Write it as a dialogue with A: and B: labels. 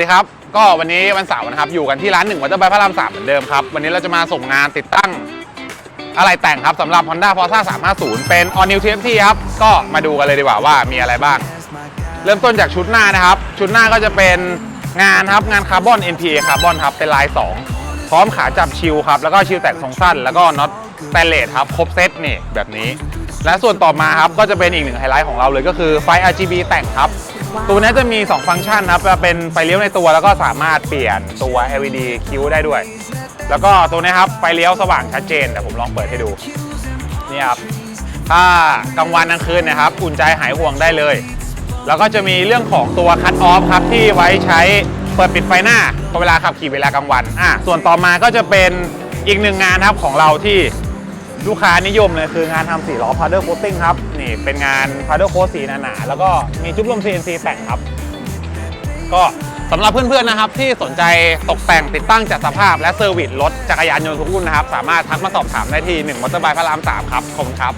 A: ดีครับ ก็วันนี้วันเสาร์นะครับ อยู่กันที่ร้านหนึ่งวัตเตอร์ไบพระรามสามเหมือนเดิมครับ วันนี้เราจะมาส่งงานติดตั้งอะไรแต่งครับสำหรับ Honda Forza 350 เป็น All New TFT ครับ ก็มาดูกันเลยดีกว่าว่ามีอะไรบ้าง เริ่มต้นจากชุดหน้านะครับ ชุดหน้าก็จะเป็นงานครับงานคาร์บอน NPA คาร์บอนครับเป็นลาย 2 พร้อมขาจับชิลครับ แล้วก็ชิลแต่งทรงสั้น แล้วก็น็อตสแตนเลสครับครบเซตนี่แบบนี้ และส่วนต่อมาครับก็จะเป็นอีกหนึ่งไฮไลท์ของเราเลยก็คือไฟ RGB แต่งครับ ตัวนี้จะมี 2 ฟังก์ชันครับจะเป็นไฟเลี้ยวในตัวแล้วก็สามารถเปลี่ยนตัว LED คิ้วได้ด้วย แล้วก็ตัวนี้ครับไฟเลี้ยวสว่างชัดเจนแต่ผมลองเปิดให้ดูนี่ครับถ้ากลางวันกลางคืนนะครับอุ่นใจหายห่วงได้เลย แล้วก็จะมีเรื่องของตัวคั t ออฟครับที่ไว้ใช้เปิดปิดไฟหน้าพอเวลาขับขี่เวลากลางวันอะส่วนต่อมาก็จะเป็นอีกหนึ่งงานครับของเราที่ ลูกค้านิยมเลยคืองานทำสีล้อพาร์เดอร์โคสติ้งครับ นี่เป็นงาน paddle coat สีหนาๆแล้วก็มีจุ๊บลม CNC แต่งครับ ก็สำหรับเพื่อนๆนะครับ ที่สนใจตกแต่งติดตั้งจัดสภาพ และเซอร์วิสรถจักรยานยนต์ทุกรุ่นนะครับ สามารถทักมาสอบถามได้ที่1มอเตอร์ไบค์พระราม3ครับขอบคุณครับ